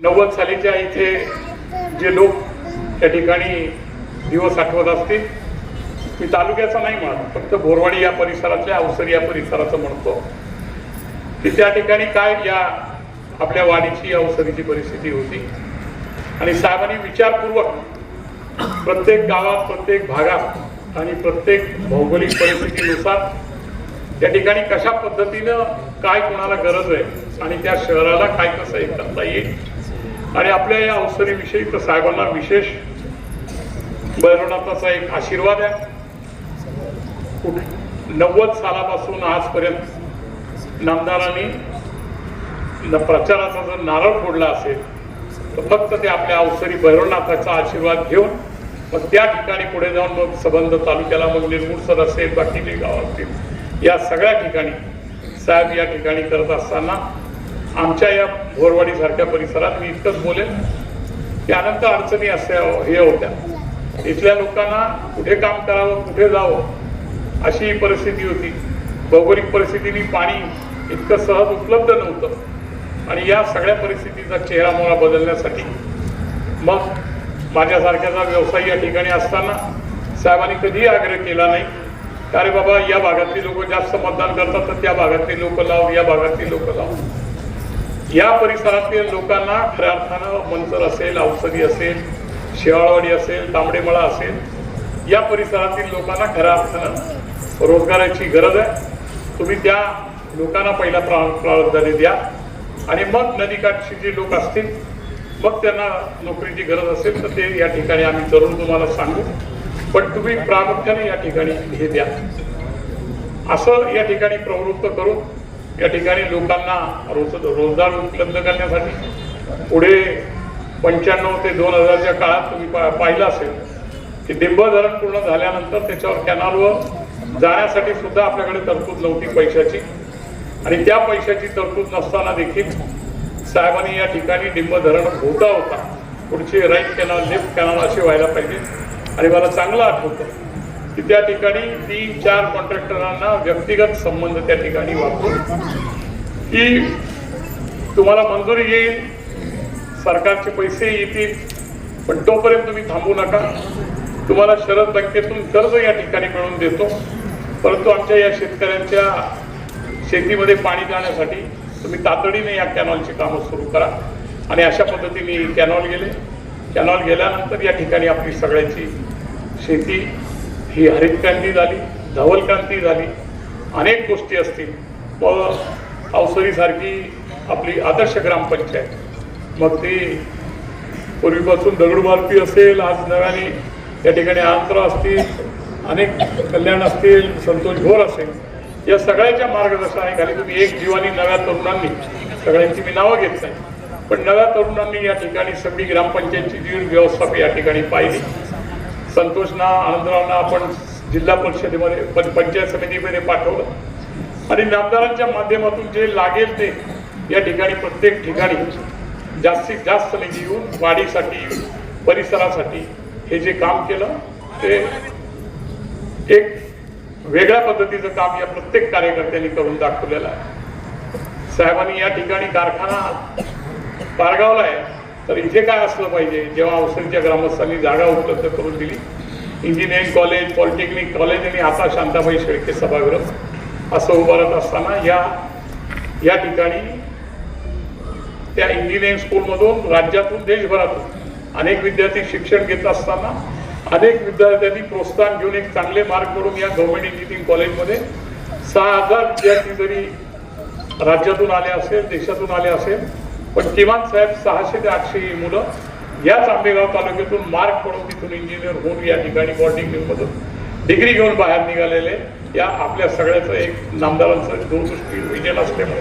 नव्वद सालीच्या इथे जे लोक त्या ठिकाणी दिवस आठवत असतील मी तालुक्याचा नाही म्हणत फक्त बोरवाडी या परिसरातल्या अवसरी या परिसराचं म्हणतो. की त्या ठिकाणी काय या आपल्या वाडीची अवसरीची परिस्थिती होती. आणि साहेबांनी विचारपूर्वक प्रत्येक गावात प्रत्येक भागात आणि प्रत्येक भौगोलिक परिस्थितीनुसार त्या ठिकाणी कशा पद्धतीनं काय कोणाला गरज आहे आणि त्या शहराला काय कसं हे करता येईल आणि आपल्या या अवसरीविषयी तर साहेबांना विशेष भैरवनाथाचा एक आशीर्वाद आहे. कुठ- नव्वद सालापासून आजपर्यंत नामदारांनी न- प्रचाराचा जर नारळ फोडला असेल तर फक्त ते आपल्या अवसरी भैरवनाथाचा आशीर्वाद घेऊन मग त्या ठिकाणी पुढे जाऊन मग संबंध तालुक्याला मग निर्मूळसर असेल बाकीचे गाव असतील या सगळ्या ठिकाणी साहेब या ठिकाणी करत असताना आमच्या या भोरवाडीसारख्या परिसरात मी इतकंच बोलेन की अनंत अडचणी असल्या हे होत्या. इथल्या लोकांना कुठे काम करावं कुठे जावं अशी परिस्थिती होती. भौगोलिक परिस्थितीने पाणी इतकं सहज उपलब्ध नव्हतं. आणि या सगळ्या परिस्थितीचा चेहरा बदलण्यासाठी मग माझ्यासारख्याचा व्यवसाय या ठिकाणी असताना साहेबांनी कधीही आग्रह केला नाही अरे बाबा या भागातली लोक जास्त मतदान करतात तर त्या भागातली लोक लाव या भागातली लोक लाव. या परिसरातील लोकांना खऱ्या अर्थानं मंचर असेल औषधी असेल शेवाळवाडी असेल तांबडेमळा असेल या परिसरातील लोकांना खऱ्या अर्थानं रोजगाराची गरज आहे. तुम्ही त्या लोकांना पहिला प्रा प्राधान्य द्या. आणि मग नदीकाठची जे लोक असतील मग त्यांना नोकरीची गरज असेल तर ते या ठिकाणी आम्ही जरूर तुम्हाला सांगू. पण तुम्ही प्रामुख्याने या ठिकाणी हे द्या. असं या ठिकाणी प्रवृत्त करून या ठिकाणी लोकांना रोज रोजगार उपलब्ध करण्यासाठी पुढे पंच्याण्णव ते दोन हजारच्या काळात तुम्ही पा- पाहिलं असेल की डिंब धरण पूर्ण झाल्यानंतर त्याच्यावर कॅनॉलवर जाण्यासाठी सुद्धा आपल्याकडे तरतूद नव्हती पैशाची आणि त्या पैशाची तरतूद नसताना देखील साहेबांनी या ठिकाणी डिंब धरण होता होता पुढची राईट कॅनॉल लेफ्ट कॅनॉल असे व्हायला पाहिजे. आणि मला चांगलं आठवतं की त्या ठिकाणी तीन चार कॉन्ट्रॅक्टरांना व्यक्तिगत संबंध त्या ठिकाणी वापरून की तुम्हाला मंजुरी येईल सरकारचे पैसे येतील पण तोपर्यंत तुम्ही थांबू नका. तुम्हाला शरद बँकेतून कर्ज या ठिकाणी मिळवून देतो. परंतु आमच्या या शेतकऱ्यांच्या शेतीमध्ये पाणी जाण्यासाठी तुम्ही तातडीने या कॅनॉलची कामं सुरू करा. आणि अशा पद्धतीने कॅनॉल गेले. कॅनॉल गेल्यानंतर या ठिकाणी आपली सगळ्यांची शेती ही हरित क्रांती झाली धवल क्रांती झाली अनेक गोष्टी असतील. व अवसरीसारखी आपली आदर्श ग्रामपंचायत मग ती पूर्वीपासून दगडूबारपी असेल आज नव्याने या ठिकाणी आंत्र असतील अनेक कल्याण असतील संतोष घोर असेल या सगळ्याच्या मार्गदर्शनाखाली तुम्ही एक जीवानी नव्या तरुणांनी सगळ्यांची मी नावं घेत नाही पण नव्या तरुणांनी या ठिकाणी सगळी ग्रामपंचायतची जीवन व्यवस्था या ठिकाणी पाहिली संतोषना आनंदरावना आपण जिल्हा परिषदेमध्ये पंचायत समितीमध्ये पाठवलं. आणि नामदारांच्या माध्यमातून जे लागेल ते या ठिकाणी प्रत्येक ठिकाणी जास्तीत जास्त निधी येऊन वाढीसाठी परिसरासाठी हे जे काम केलं ते एक वेगळ्या पद्धतीचं काम या प्रत्येक कार्यकर्त्यांनी करून दाखवलेलं आहे. साहेबांनी या ठिकाणी कारखाना पारगावला आहे. तर इथे काय असलं पाहिजे? जेव्हा औषधीच्या ग्रामस्थांनी जागा उपलब्ध करून दिली इंजिनिअरिंग कॉलेज पॉलिटेक्निक कॉलेज आणि आता शांताबाई शेळके सभागृह असं उभारत असताना या या ठिकाणी त्या इंजिनिअरिंग स्कूलमधून राज्यातून देशभरातून अनेक विद्यार्थी शिक्षण घेत असताना अनेक विद्यार्थ्यांनी प्रोत्साहन घेऊन एक चांगले मार्क करून या गव्हर्नमेंट इंजिनिअरिंग कॉलेजमध्ये सहा हजार विद्यार्थी जरी राज्यातून आले असेल देशातून आले असेल पण किमान साहेब सहाशे ते आठशे मुलं याच आंबेगाव तालुक्यातून मार्क पडून तिथून इंजिनियर होऊन या ठिकाणी पॉलिटेक्निकमधून डिग्री घेऊन बाहेर निघालेले. या आपल्या सगळ्याचं एक नामदारांचं दूरदृष्टी विजय असल्यामुळे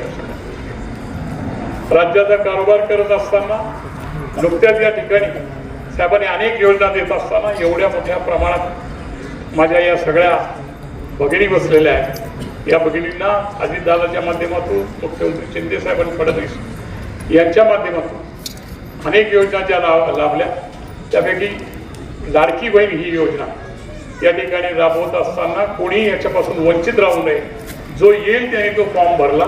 राज्याचा कारोबार करत असताना नुकत्याच या ठिकाणी साहेबांनी अनेक योजना देत असताना एवढ्या मोठ्या प्रमाणात माझ्या या सगळ्या भगिनी बसलेल्या आहेत. या भगिनींना अजितदादाच्या माध्यमातून मुख्यमंत्री शिंदे साहेबांनी फडणवीस यांच्या माध्यमातून अनेक योजना ज्या लाभ लाभल्या. त्यापैकी लाडकी बहीण ही योजना या ठिकाणी राबवत असताना कोणी याच्यापासून वंचित राहू नये. जो येईल त्याने तो फॉर्म भरला.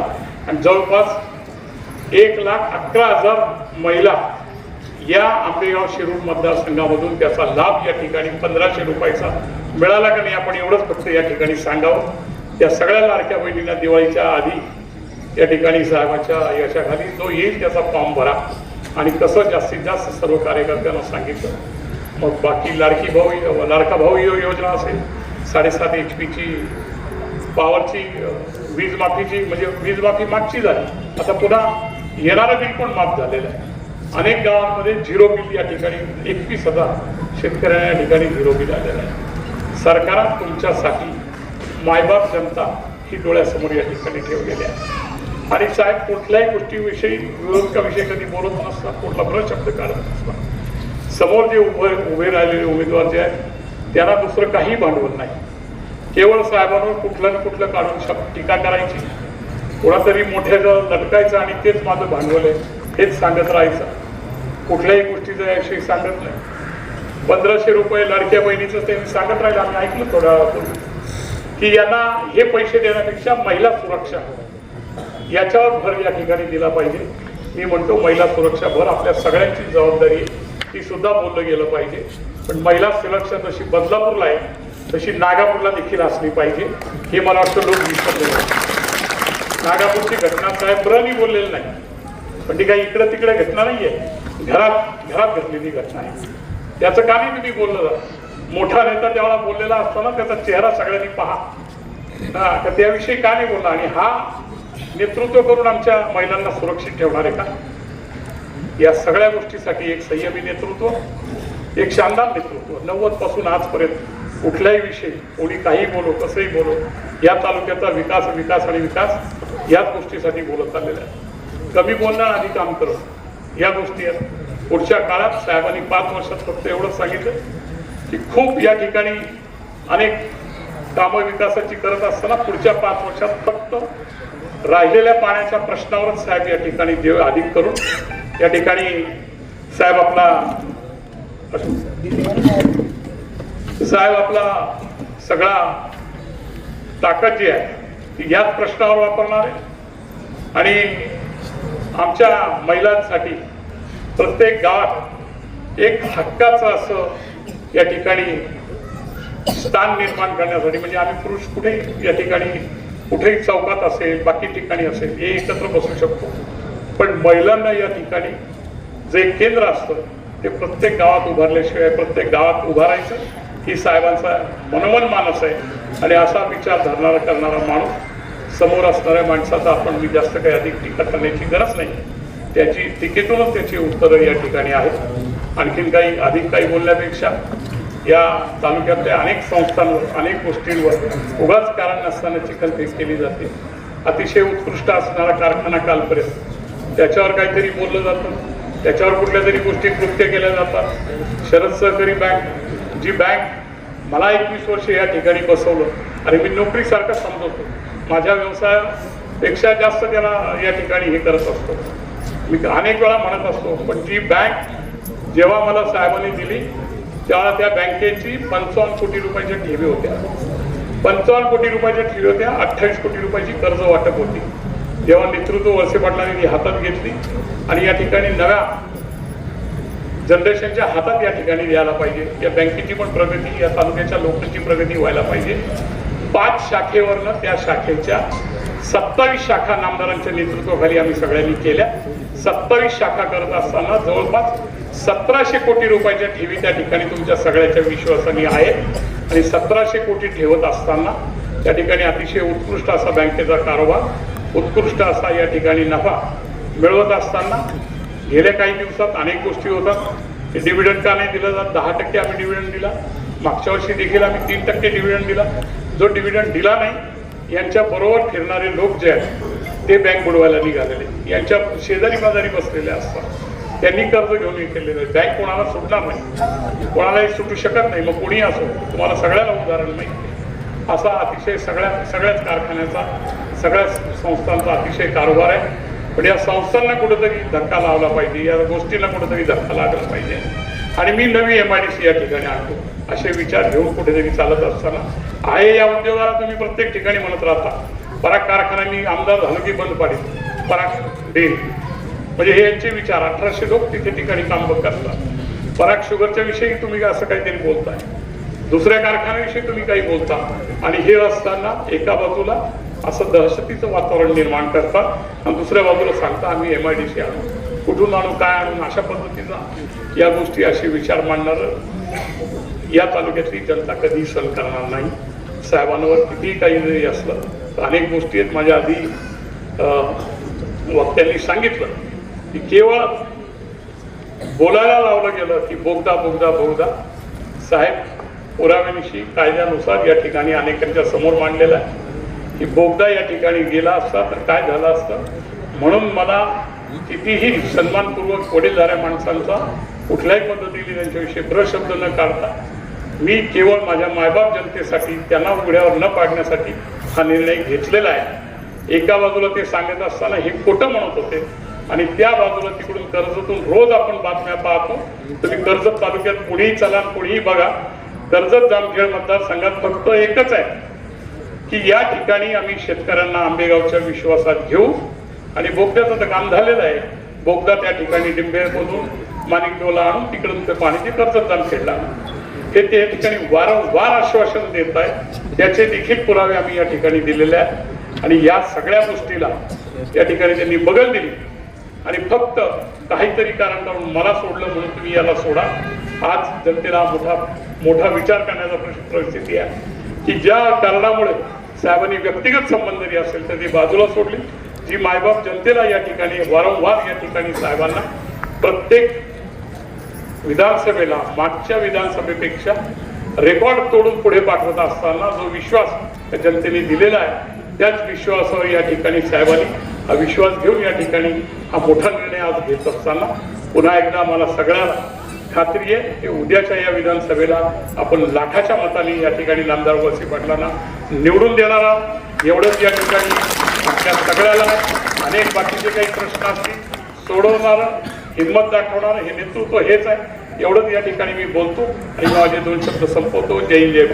आणि जवळपास एक लाख अकरा हजार महिला या आंबेगाव शिरूर मतदारसंघामधून त्याचा लाभ या ठिकाणी पंधराशे रुपयाचा मिळाला का नाही आपण एवढंच फक्त या ठिकाणी सांगावं. त्या सगळ्या लाडक्या बहिणींना दिवाळीच्या आधी या ठिकाणी साहेबांच्या याच्याखाली जो येईल त्याचा फॉर्म भरा. आणि कसं जास्तीत जास्त सर्व कार्यकर्त्यांना सांगितलं. मग बाकी लाडकी भाऊ लाडका भाऊ यो- योजना असेल साडेसात एच पीची पॉवरची वीजमाफीची वीज माफीची म्हणजे वीज माफी मागची झाली. आता पुन्हा येणारं बिल पण माफ झालेलं आहे. अनेक गावांमध्ये झिरो बिल या ठिकाणी एकवीस हजार शेतकऱ्यांना या ठिकाणी झिरो बिल आलेलं आहे. सरकारात तुमच्यासाठी मायबाप जनता ही डोळ्यासमोर या ठिकाणी ठेवलेली आहे. आणि साहेब कुठल्याही गोष्टीविषयी विरोधकाविषयी कधी बोलत नसतात कुठला बरं शब्द काढत नसतात समोर जे उभे उभे राहिलेले उमेदवार जे आहेत त्यांना दुसरं काही भांडवल नाही. केवळ साहेबांवर कुठलं ना कुठलं काढून शब्द टीका करायची. कोणातरी मोठ्याचं लटकायचं आणि तेच माझं भांडवल आहे हेच सांगत राहायचं. कुठल्याही गोष्टीचं याविषयी सांगत नाही. पंधराशे रुपये लाडक्या बहिणीचं ते मी सांगत राहिलं आम्ही ऐकलं थोड्या की यांना हे पैसे देण्यापेक्षा महिला सुरक्षा याच्यावर भर या ठिकाणी दिला पाहिजे. मी म्हणतो महिला सुरक्षा भर आपल्या सगळ्यांची जबाबदारी आहे. ती सुद्धा बोललं गेलं पाहिजे. पण महिला सुरक्षा जशी बदलापूरला आहे तशी नागापूरला देखील असली पाहिजे. हे मला वाटतं लोक विसरले नागापूरची घटना साहेब ब्रनी बोललेलं नाही. पण ती काही इकडं तिकडे घटना आहे घरात घरात घडलेली घटना आहे. त्याचं का नाही तुम्ही बोललं मोठा नेता त्यावेळेला बोललेला असताना त्याचा चेहरा सगळ्यांनी पहा. हा तर त्याविषयी का नाही बोलला? आणि हा नेतृत्व करून आमच्या महिलांना सुरक्षित ठेवणार आहे का? या सगळ्या गोष्टीसाठी एक संयमी नेतृत्व एक शानदार नेतृत्व. नव्वदपासून आजपर्यंत कुठल्याही विषयी कोणी काही बोलो कसंही बोलो या तालुक्याचा विकास विकास आणि विकास याच गोष्टीसाठी बोलत चाललेला आहे. कमी बोलणं आणि काम करणं या गोष्टी आहेत. पुढच्या काळात साहेबांनी पाच वर्षात फक्त एवढंच सांगितलं की खूप या ठिकाणी अनेक कामं विकासाची करत असताना पुढच्या पाच वर्षात फक्त राहिलेल्या पाण्याच्या प्रश्नावरच साहेब या ठिकाणी देव अधिक करून या ठिकाणी साहेब आपला साहेब आपला सगळा ताकद जी आहे ती याच प्रश्नावर वापरणार आहे. आणि आमच्या महिलांसाठी प्रत्येक गावात एक हक्काचं असं या ठिकाणी स्थान निर्माण करण्यासाठी म्हणजे आम्ही पुरुष कुठेही या ठिकाणी कुठेही चौकात असेल बाकी ठिकाणी असेल हे एकत्र बसू शकतो. पण महिलांना या ठिकाणी जे केंद्र असतं ते प्रत्येक गावात उभारल्याशिवाय प्रत्येक गावात उभारायचं ही साहेबांचा मनोमन मानस आहे. आणि असा विचार धरणारा करणारा माणूस समोर असणाऱ्या माणसाचा आपण मी जास्त काही अधिक टीका करण्याची गरज नाही. त्याची टीकेतूनच त्याची उत्तरं या ठिकाणी आहेत. आणखीन काही अधिक काही बोलण्यापेक्षा या तालुक्यातल्या अनेक संस्थांवर अनेक गोष्टींवर उगाच कारण नसताना चिकनफेक केली जाते. अतिशय उत्कृष्ट असणारा कारखाना कालपर्यंत. त्याच्यावर काहीतरी बोललं जातं. त्याच्यावर कुठल्या तरी गोष्टी कृत्य केल्या जातात. शरद सहकारी बँक जी बँक मला एकवीस वर्ष या ठिकाणी बसवलं. आणि मी नोकरीसारखं समजवतो. माझ्या व्यवसायापेक्षा जास्त त्याला या ठिकाणी हे करत असतो. मी अनेक वेळा म्हणत असतो पण जी बँक जेव्हा मला साहेबांनी दिली तेव्हा त्या बँकेची पंचावन्न कोटी रुपयाच्या ठेवी होत्या. पंचावन्न कोटी रुपयाच्या ठेवी होत्या अठ्ठावीस कोटी रुपयाची कर्ज वाटप होती. जेव्हा नेतृत्व वळसे पाटलांनी ती हातात घेतली आणि या ठिकाणी नव्या जनरेशनच्या हातात या ठिकाणी द्यायला पाहिजे. या बँकेची पण प्रगती या तालुक्याच्या लोकांची प्रगती व्हायला पाहिजे. पाच शाखेवरनं त्या शाखेच्या सत्तावीस शाखा नामदारांच्या नेतृत्वाखाली आम्ही सगळ्यांनी केल्या. सत्तावीस शाखा करत असताना जवळपास सतराशे कोटी रुपयाच्या ठेवी त्या ठिकाणी तुमच्या सगळ्याच्या विश्वासाने आहेत. आणि सतराशे कोटी ठेवत असताना त्या ठिकाणी अतिशय उत्कृष्ट असा बँकेचा कारभार उत्कृष्ट असा या ठिकाणी नफा मिळवत असताना गेल्या काही दिवसात अनेक गोष्टी होतात. डिव्हिडंड का नाही दिलं जात? दहा टक्के आम्ही डिव्हिडंड दिला. मागच्या वर्षी देखील आम्ही तीन टक्के डिव्हिडंड दिला. जो डिव्हिडंड दिला नाही यांच्याबरोबर फिरणारे लोक जे आहेत ते बँक बुडवायला निघालेले. यांच्या शेजारी बाजारी बसलेले असतात. त्यांनी कर्ज घेऊन हे केलेलं आहे. बँक कोणाला सुटणार नाही. कोणालाही सुटू शकत नाही. मग कोणी असो तुम्हाला सगळ्याला उदाहरण नाही. असा अतिशय सगळ्या सगळ्याच कारखान्याचा सगळ्याच संस्थांचा अतिशय कारभार आहे. पण या संस्थांना कुठेतरी धक्का लावला पाहिजे. या गोष्टींना कुठेतरी धक्का लागला पाहिजे. आणि मी नवी एम आय डी सी या ठिकाणी आणतो. असे विचार घेऊन कुठेतरी चालत असताना. आहे या उद्योगाला तुम्ही प्रत्येक ठिकाणी म्हणत राहता. पराग कारखान्यांनी मी आमदार झालो की बंद पाडेल? पराग देईल. म्हणजे हे यांचे विचार. अठराशे लोक तिथे ठिकाणी काम करतात पराग शुगरच्या विषयी तुम्ही असं काहीतरी बोलताय. दुसऱ्या कारखान्याविषयी तुम्ही काही बोलता. आणि हे असताना एका बाजूला असं दहशतीचं वातावरण निर्माण करतात आणि दुसऱ्या बाजूला सांगता आम्ही एम आय डी सी आणू. कुठून आणू काय आणून अशा पद्धतीचा या गोष्टी असे विचार मांडणार या तालुक्यातली जनता कधी सहन करणार नाही. साहेबांवर कितीही काही जरी असलं तर अनेक गोष्टी आहेत. माझ्या आधी वक्त्यांनी सांगितलं. की केवळ बोलायला लावलं गेलं की बोगदा बोगदा बोगदा. साहेब पुराव्यानिशी कायद्यानुसार या ठिकाणी अनेकांच्या समोर मांडलेला आहे की बोगदा या ठिकाणी गेला असता तर काय झालं असतं? म्हणून मला कितीही सन्मानपूर्वक वडीलधाऱ्या माणसांचा कुठल्याही पद्धतीने त्यांच्याविषयी प्रशब्द न काढता मी केवळ माझ्या मायबाप जनतेसाठी त्यांना उघड्यावर न पाडण्यासाठी हा निर्णय घेतलेला आहे. एका बाजूला ते सांगत असताना हे खोटं म्हणत होते आणि त्या बाजूला तिकडून कर्जतून रोज आपण बातम्या पाहतो. तुम्ही कर्जत तालुक्यात पुढेही चला पुढेही बघा. कर्जत जामखेड मतदारसंघात फक्त एकच आहे की या ठिकाणी आम्ही शेतकऱ्यांना आंबेगावच्या विश्वासात घेऊ. आणि बोगद्याचं तर काम झालेलं आहे. बोगदा त्या ठिकाणी डिंबेमधून माणिकडोला आणून तिकडून ते पाणी ते कर्जत जामखेडला आणू. ते त्या ठिकाणी वारंवार आश्वासन देत आहे. त्याचे देखील पुरावे आम्ही या ठिकाणी दिलेले आहेत. आणि या सगळ्या गोष्टीला या ठिकाणी त्यांनी बगल दिली. आणि फक्त काहीतरी कारण काढून मला सोडलं म्हणून तुम्ही याला सोडा. आज जनतेला मोठा मोठा विचार करण्याचा परिस्थिती आहे. की ज्या कारणामुळे साहेबांनी व्यक्तिगत संबंध जरी असेल तर ती बाजूला सोडली. जी मायबाप जनतेला या ठिकाणी वारंवार या ठिकाणी साहेबांना प्रत्येक विधानसभेला मागच्या विधानसभेपेक्षा रेकॉर्ड तोडून पुढे पाठवत असताना जो विश्वास जनतेने दिलेला आहे त्याच विश्वासावर या ठिकाणी साहेबांनी हा विश्वास घेऊन या ठिकाणी हा मोठा निर्णय आज घेत असताना पुन्हा एकदा मला सगळ्यांना खात्री आहे की उद्याच्या या विधानसभेला आपण लाखाच्या मताने या ठिकाणी नामदार वळसे पाटलांना निवडून देणार आहोत. एवढंच या ठिकाणी आपल्या सगळ्याला अनेक बाकीचे काही प्रश्न असतील सोडवणार हिंमत दाखवणारं हे नेतृत्व हेच आहे. एवढंच या ठिकाणी मी बोलतो आणि माझे दोन शब्द संपवतो. जय जय